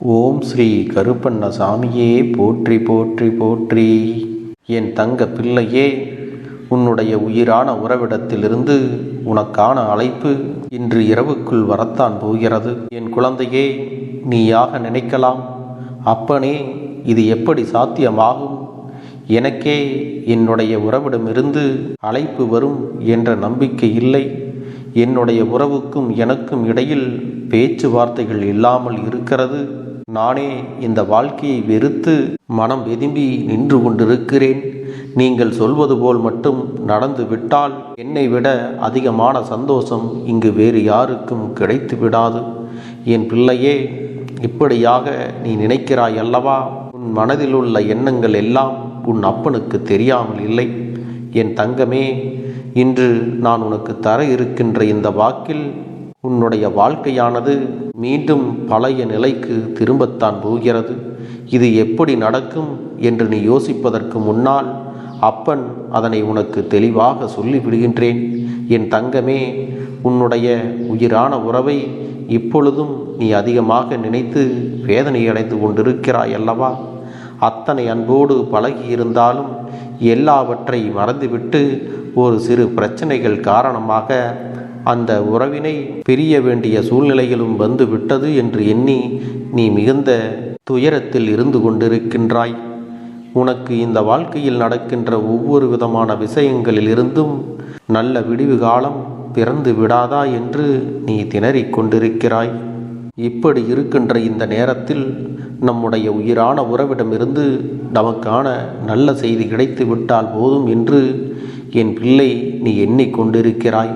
ஓம் ஸ்ரீ கருப்பண்ண சாமியே போற்றி போற்றி போற்றி. என் தங்க பிள்ளையே உன்னுடைய உயிரான உறவிடத்திலிருந்து உனக்கான அழைப்பு இன்று இரவுக்குள் வரத்தான் போகிறது. என் குழந்தையே நீயாக நினைக்கலாம். அப்பனே இது எப்படி சாத்தியமாகும்? எனக்கே என்னுடைய உறவிடமிருந்து அழைப்பு வரும் என்ற நம்பிக்கை இல்லை. என்னுடைய உறவுக்கும் எனக்கும் இடையில் பேச்சுவார்த்தைகள் இல்லாமல் இருக்கிறது. நானே இந்த வாழ்க்கையை வெறுத்து மனம் வெதும்பி நின்று கொண்டிருக்கிறேன். நீங்கள் சொல்வது போல் மட்டும் நடந்து விட்டால் என்னை விட அதிகமான சந்தோஷம் இங்கு வேறு யாருக்கும் கிடைத்து விடாது. என் பிள்ளையே இப்படியாக நீ நினைக்கிறாய் அல்லவா? உன் மனதில் உள்ள எண்ணங்கள் எல்லாம் உன் அப்பனுக்கு தெரியாமல் இல்லை. என் தங்கமே இன்று நான் உனக்கு தர இருக்கின்ற இந்த வாக்கில் உன்னுடைய வாழ்க்கையானது மீண்டும் பழைய நிலைக்கு திரும்பத்தான் போகிறது. இது எப்படி நடக்கும் என்று நீ யோசிப்பதற்கு முன்னால் அப்பன் அதனை உனக்கு தெளிவாக சொல்லிவிடுகின்றேன். என் தங்கமே உன்னுடைய உயிரான உறவை இப்பொழுதும் நீ அதிகமாக நினைத்து வேதனையடைந்து கொண்டிருக்கிறாய் அல்லவா? அத்தனை அன்போடு பழகியிருந்தாலும் எல்லாவற்றை மறந்துவிட்டு ஒரு சிறு பிரச்சனைகள் காரணமாக அந்த உறவினை பிரிய வேண்டிய சூழ்நிலைகளும் வந்து விட்டது என்று எண்ணி நீ மிகுந்த துயரத்தில் இருந்து கொண்டிருக்கின்றாய். உனக்கு இந்த வாழ்க்கையில் நடக்கின்ற ஒவ்வொரு விதமான விஷயங்களிலிருந்தும் நல்ல விடிவு காலம் பிறந்து விடாதா என்று நீ திணறிக் கொண்டிருக்கிறாய். இப்படி இருக்கின்ற இந்த நேரத்தில் நம்முடைய உயிரான உறவிடமிருந்து நமக்கான நல்ல செய்தி கிடைத்து விட்டால் போதும் என்று என் பிள்ளை நீ எண்ணிக்கொண்டிருக்கிறாய்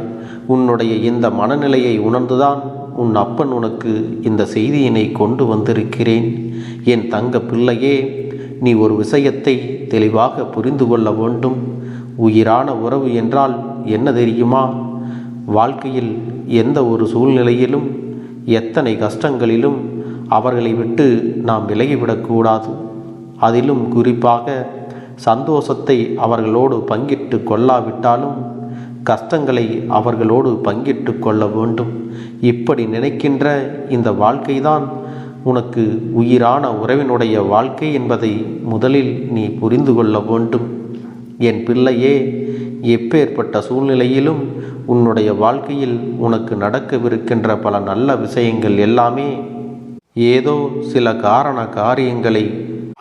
உன்னுடைய இந்த மனநிலையை உணர்ந்துதான் உன் அப்பன் உனக்கு இந்த செய்தியினை கொண்டு வந்திருக்கிறேன். என் தங்க பிள்ளையே நீ ஒரு விஷயத்தை தெளிவாக புரிந்து கொள்ள வேண்டும். உயிரான உறவு என்றால் என்ன தெரியுமா? வாழ்க்கையில் எந்த ஒரு சூழ்நிலையிலும் எத்தனை கஷ்டங்களிலும் அவர்களை விட்டு நாம் விலகிவிடக்கூடாது அதிலும் குறிப்பாக சந்தோஷத்தை அவர்களோடு பங்கிட்டு கொள்ளாவிட்டாலும் கஷ்டங்களை அவர்களோடு பங்கிட்டு கொள்ள வேண்டும். இப்படி நினைக்கின்ற இந்த வாழ்க்கைதான் உனக்கு உயிரான உறவினுடைய வாழ்க்கை என்பதை முதலில் நீ புரிந்து கொள்ள வேண்டும். என் பிள்ளையே எப்பேற்பட்ட சூழ்நிலையிலும் உன்னுடைய வாழ்க்கையில் உனக்கு நடக்கவிருக்கின்ற பல நல்ல விஷயங்கள் எல்லாமே ஏதோ சில காரண காரியங்களை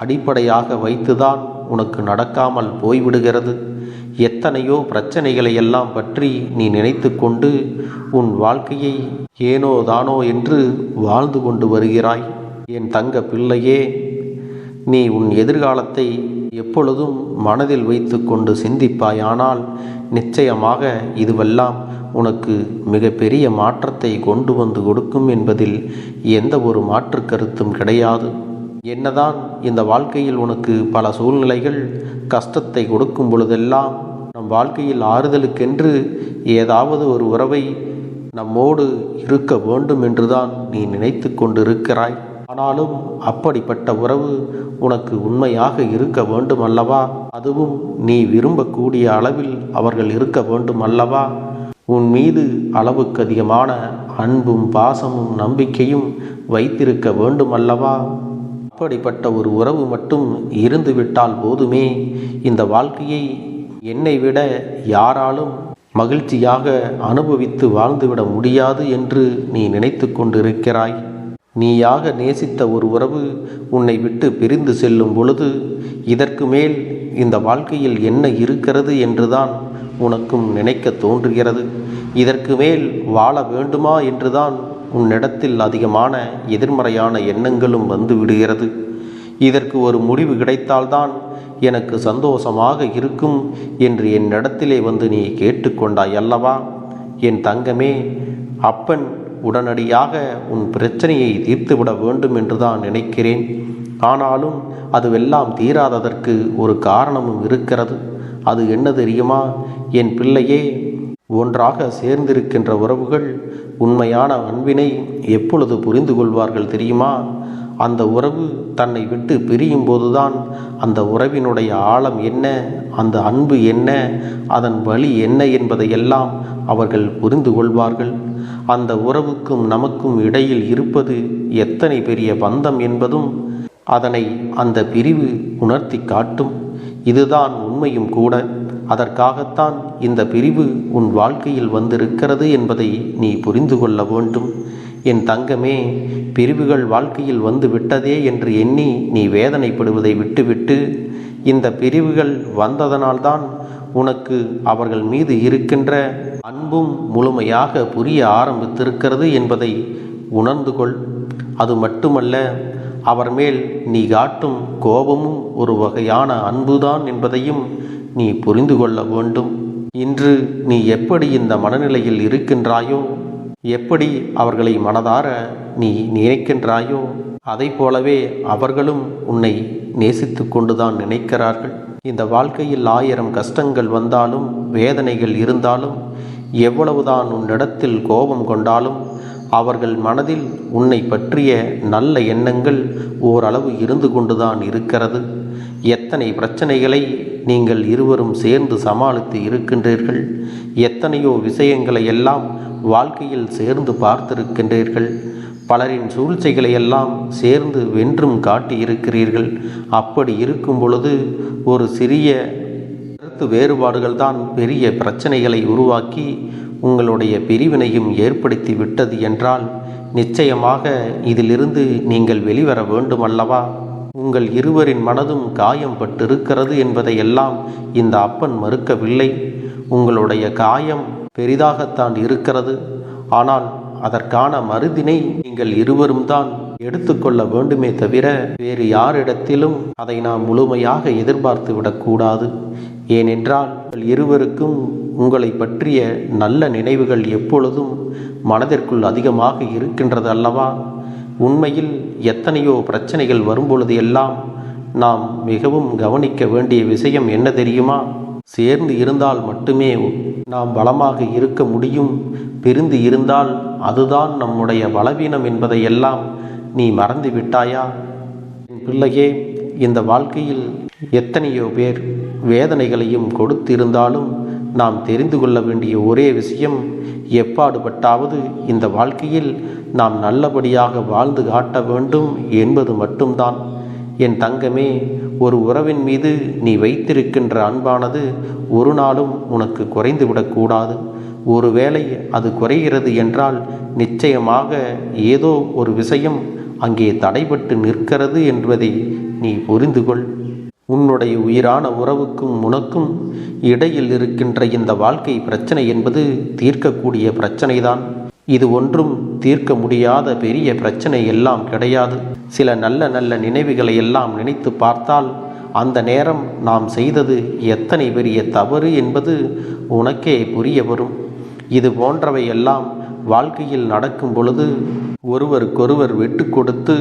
அடிப்படையாக வைத்துதான் உனக்கு நடக்காமல் போய்விடுகிறது. எத்தனையோ பிரச்சனைகளை எல்லாம் பற்றி நீ நினைத்து கொண்டு உன் வாழ்க்கையை ஏனோ தானோ என்று வாழ்ந்து கொண்டு வருகிறாய். என் தங்க பிள்ளையே நீ உன் எதிர்காலத்தை எப்பொழுதும் மனதில் வைத்து கொண்டு சிந்திப்பாயானால் நிச்சயமாக இதுவெல்லாம் உனக்கு மிகப்பெரிய மாற்றத்தை கொண்டு வந்து கொடுக்கும் என்பதில் எந்த ஒரு மாற்று கருத்தும் கிடையாது. என்னதான் இந்த வாழ்க்கையில் உனக்கு பல சூழ்நிலைகள் கஷ்டத்தை கொடுக்கும் பொழுதெல்லாம் நம் வாழ்க்கையில் ஆறுதலுக்கென்று ஏதாவது ஒரு உறவை நம்மோடு இருக்க வேண்டும் என்றுதான் நீ நினைத்து கொண்டிருக்கிறாய். ஆனாலும் அப்படிப்பட்ட உறவு உனக்கு உண்மையாக இருக்க வேண்டும் அல்லவா? அதுவும் நீ விரும்பக்கூடிய அளவில் அவர்கள் இருக்க வேண்டும் அல்லவா? உன் மீது அளவுக்கு அதிகமான அன்பும் பாசமும் நம்பிக்கையும் வைத்திருக்க வேண்டும் அல்லவா? அப்படிப்பட்ட ஒரு உறவு மட்டும் இருந்துவிட்டால் போதுமே. இந்த வாழ்க்கையை என்னை விட யாராலும் மகிழ்ச்சியாக அனுபவித்து வாழ்ந்துவிட முடியாது என்று நீ நினைத்து கொண்டிருக்கிறாய். நீயாக நேசித்த ஒரு உறவு உன்னை விட்டு பிரிந்து செல்லும் பொழுது இதற்கு மேல் இந்த வாழ்க்கையில் என்ன இருக்கிறது என்றுதான் உனக்கும் நினைக்க தோன்றுகிறது. இதற்கு மேல் வாழ வேண்டுமா என்றுதான் உன்னிடத்தில் அதிகமான எதிர்மறையான எண்ணங்களும் வந்து விடுகிறது. இதற்கு ஒரு முடிவு கிடைத்தால்தான் எனக்கு சந்தோஷமாக இருக்கும் என்று என்னிடத்திலே வந்து நீ கேட்டுக்கொண்டாய் அல்லவா? என் தங்கமே அப்பன் உடனடியாக உன் பிரச்சனையை தீர்த்துவிட வேண்டும் என்று தான் நினைக்கிறேன். ஆனாலும் அதுவெல்லாம் தீராததற்கு ஒரு காரணமும் இருக்கிறது. அது என்ன தெரியுமா? என் பிள்ளையே ஒன்றாக சேர்ந்திருக்கின்ற உறவுகள் உண்மையான அன்பினை எப்பொழுது புரிந்து கொள்வார்கள் தெரியுமா? அந்த உறவு தன்னை விட்டு பிரியும் போதுதான் அந்த உறவினுடைய ஆழம் என்ன அந்த அன்பு என்ன அதன் வழி என்ன என்பதையெல்லாம் அவர்கள் புரிந்து கொள்வார்கள். அந்த உறவுக்கும் நமக்கும் இடையில் இருப்பது எத்தனை பெரிய பந்தம் என்பதும் அதனை அந்த பிரிவு உணர்த்தி காட்டும். இதுதான் உண்மையும் கூட. அதற்காகத்தான் இந்த பிரிவு உன் வாழ்க்கையில் வந்திருக்கிறது என்பதை நீ புரிந்து கொள்ள வேண்டும். என் தங்கமே பிரிவுகள் வாழ்க்கையில் வந்து விட்டதே என்று எண்ணி நீ வேதனைப்படுவதை விட்டுவிட்டு இந்த பிரிவுகள் வந்ததனால்தான் உனக்கு அவர்கள் மீது இருக்கின்ற அன்பும் முழுமையாக புரிய ஆரம்பித்திருக்கிறது என்பதை உணர்ந்து கொள். அது மட்டுமல்ல அவர் மேல் நீ காட்டும் கோபமும் ஒரு வகையான அன்புதான் என்பதையும் நீ புரிந்து கொள்ள வேண்டும். இன்று நீ எப்படி இந்த மனநிலையில் இருக்கின்றாயோ எப்படி அவர்களை மனதார நீ நினைக்கின்றாயோ அதை போலவே அவர்களும் உன்னை நேசித்து கொண்டுதான் நினைக்கிறார்கள். இந்த வாழ்க்கையில் ஆயிரம் கஷ்டங்கள் வந்தாலும் வேதனைகள் இருந்தாலும் எவ்வளவுதான் உன்னிடத்தில் கோபம் கொண்டாலும் அவர்கள் மனதில் உன்னை பற்றிய நல்ல எண்ணங்கள் ஓரளவு இருந்து கொண்டுதான் இருக்கிறது. எத்தனை பிரச்சனைகளை நீங்கள் இருவரும் சேர்ந்து சமாளித்து இருக்கின்றீர்கள் எத்தனையோ விஷயங்களை எல்லாம் வாழ்க்கையில் சேர்ந்து பார்த்திருக்கின்றீர்கள். பலரின் சூழ்ச்சிகளை எல்லாம் சேர்ந்து வென்றும் காட்டியிருக்கிறீர்கள். அப்படி இருக்கும் பொழுது ஒரு சிறிய கருத்து வேறுபாடுகள் தான் பெரிய பிரச்சனைகளை உருவாக்கி உங்களுடைய பிரிவினையும் ஏற்படுத்தி விட்டது என்றால் நிச்சயமாக இதிலிருந்து நீங்கள் வெளிவர வேண்டும் அல்லவா உங்கள் இருவரின் மனதும் காயம் பட்டிருக்கிறது என்பதையெல்லாம் இந்த அப்பன் மறுக்கவில்லை. உங்களுடைய காயம் பெரிதாகத்தான் இருக்கிறது. ஆனால் அதற்கான மருதினை நீங்கள் இருவரும் தான் எடுத்துக்கொள்ள வேண்டுமே தவிர வேறு யாரிடத்திலும் அதை நாம் முழுமையாக எதிர்பார்த்து விடக்கூடாது ஏனென்றால் உங்கள் இருவருக்கும் உங்களை பற்றிய நல்ல நினைவுகள் எப்பொழுதும் மனதிற்குள் அதிகமாக இருக்கின்றது அல்லவா? உண்மையில் எத்தனையோ பிரச்சனைகள் வரும்பொழுது எல்லாம் நாம் மிகவும் கவனிக்க வேண்டிய விஷயம் என்ன தெரியுமா? சேர்ந்து இருந்தால் மட்டுமே நாம் பலமாக இருக்க முடியும். பிரிந்து இருந்தால் அதுதான் நம்முடைய பலவீனம் என்பதையெல்லாம் நீ மறந்து விட்டாயா? பிள்ளையே இந்த வாழ்க்கையில் எத்தனையோ பேர் வேதனைகளையும் கொடுத்திருந்தாலும் நாம் தெரிந்து கொள்ள வேண்டிய ஒரே விஷயம் எப்பாடுபட்டாவது இந்த வாழ்க்கையில் நாம் நல்லபடியாக வாழ்ந்து காட்ட வேண்டும் என்பது மட்டும்தான். என் தங்கமே ஒரு உறவின் மீது நீ வைத்திருக்கின்ற அன்பானது ஒரு நாளும் உனக்கு குறைந்துவிடக்கூடாது ஒருவேளை அது குறைகிறது என்றால் நிச்சயமாக ஏதோ ஒரு விஷயம் அங்கே தடைபட்டு நிற்கிறது என்பதை நீ புரிந்து கொள் உன்னுடைய உயிரான உறவுக்கும் உனக்கும் இடையில் இருக்கின்ற இந்த வாழ்க்கை பிரச்சனை என்பது தீர்க்கக்கூடிய பிரச்சனைதான். இது ஒன்றும் தீர்க்க முடியாத பெரிய பிரச்சனை எல்லாம் கிடையாது. சில நல்ல நல்ல நினைவுகளை எல்லாம் நினைத்து பார்த்தால் அந்த நேரம் நாம் செய்தது எத்தனை பெரிய தவறு என்பது உனக்கே புரிய வரும். இது போன்றவை எல்லாம் வாழ்க்கையில் நடக்கும் பொழுது ஒருவருக்கொருவர் விட்டு கொடுத்து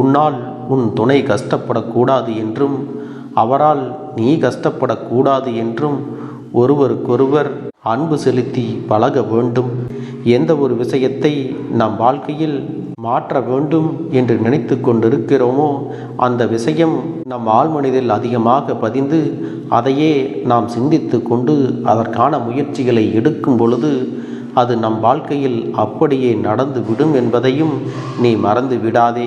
உன்னால் உன் துணை கஷ்டப்படக்கூடாது என்றும் அவரால் நீ கஷ்டப்படக்கூடாது என்றும் ஒருவருக்கொருவர் அன்பு செலுத்தி பழக வேண்டும். எந்த ஒரு விஷயத்தை நம் வாழ்க்கையில் மாற்ற வேண்டும் என்று நினைத்து கொண்டிருக்கிறோமோ அந்த விஷயம் நம் ஆழ்மனதில் அதிகமாக பதிந்து அதையே நாம் சிந்தித்து கொண்டு அதற்கான முயற்சிகளை எடுக்கும் பொழுது அது நம் வாழ்க்கையில் அப்படியே நடந்து விடும் என்பதையும் நீ மறந்து விடாதே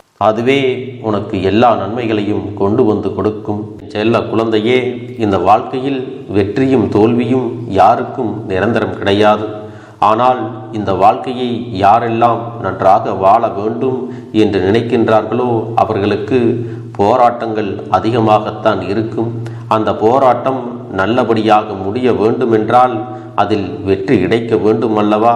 அதுவே உனக்கு எல்லா நன்மைகளையும் கொண்டு வந்து கொடுக்கும். செல்ல குழந்தையே இந்த வாழ்க்கையில் வெற்றியும் தோல்வியும் யாருக்கும் நிரந்தரம் கிடையாது. ஆனால் இந்த வாழ்க்கையை யாரெல்லாம் நன்றாக வாழ வேண்டும் என்று நினைக்கின்றார்களோ அவர்களுக்கு போராட்டங்கள் அதிகமாகத்தான் இருக்கும். அந்த போராட்டம் நல்லபடியாக முடிய வேண்டுமென்றால் அதில் வெற்றி கிடைக்க வேண்டும் அல்லவா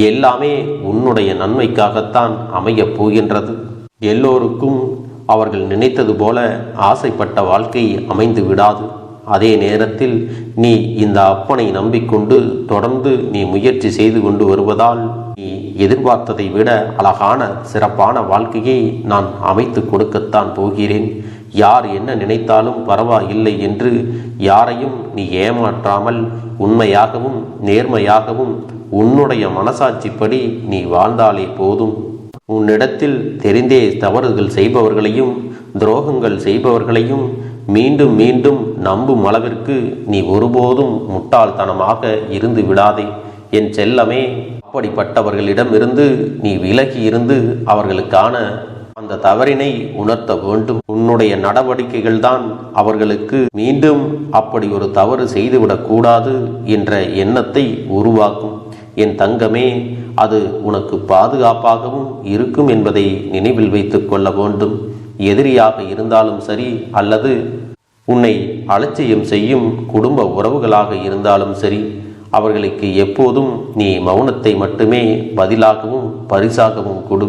எல்லாமே உன்னுடைய நன்மைக்காகத்தான் அமையப் போகின்றது. எல்லோருக்கும் அவர்கள் நினைத்தது போல ஆசைப்பட்ட வாழ்க்கை அமைந்து விடாது. அதே நேரத்தில் நீ இந்த அப்பனை நம்பிக்கொண்டு தொடர்ந்து நீ முயற்சி செய்து கொண்டு வருவதால் நீ எதிர்பார்த்ததை விட அழகான சிறப்பான வாழ்க்கையை நான் அமைத்து கொடுக்கத்தான் போகிறேன். யார் என்ன நினைத்தாலும் பரவாயில்லை என்று யாரையும் நீ ஏமாற்றாமல் உண்மையாகவும் நேர்மையாகவும் உன்னுடைய மனசாட்சிப்படி நீ வாழ்ந்தாலே போதும். உன்னிடத்தில் தெரிந்தே தவறுகள் செய்பவர்களையும் துரோகங்கள் செய்பவர்களையும் மீண்டும் மீண்டும் நம்பும் அளவிற்கு நீ ஒருபோதும் முட்டாள்தனமாக இருந்து விடாதே. என் செல்லமே அப்படிப்பட்டவர்களிடமிருந்து நீ விலகி இருந்து அவர்களுக்கான அந்த தவறினை உணர்த்த வேண்டும். உன்னுடைய நடவடிக்கைகள் தான் அவர்களுக்கு மீண்டும் அப்படி ஒரு தவறு செய்துவிடக்கூடாது என்ற எண்ணத்தை உருவாக்கும். என் தங்கமே அது உனக்கு பாதுகாப்பாகவும் இருக்கும் என்பதை நினைவில் வைத்துக் கொள்ள வேண்டும். எதிரியாக இருந்தாலும் சரி அல்லது உன்னை அலட்சியம் செய்யும் குடும்ப உறவுகளாக இருந்தாலும் சரி அவர்களுக்கு எப்போதும் நீ மௌனத்தை மட்டுமே பதிலாகவும் பரிசாகவும் கொடு.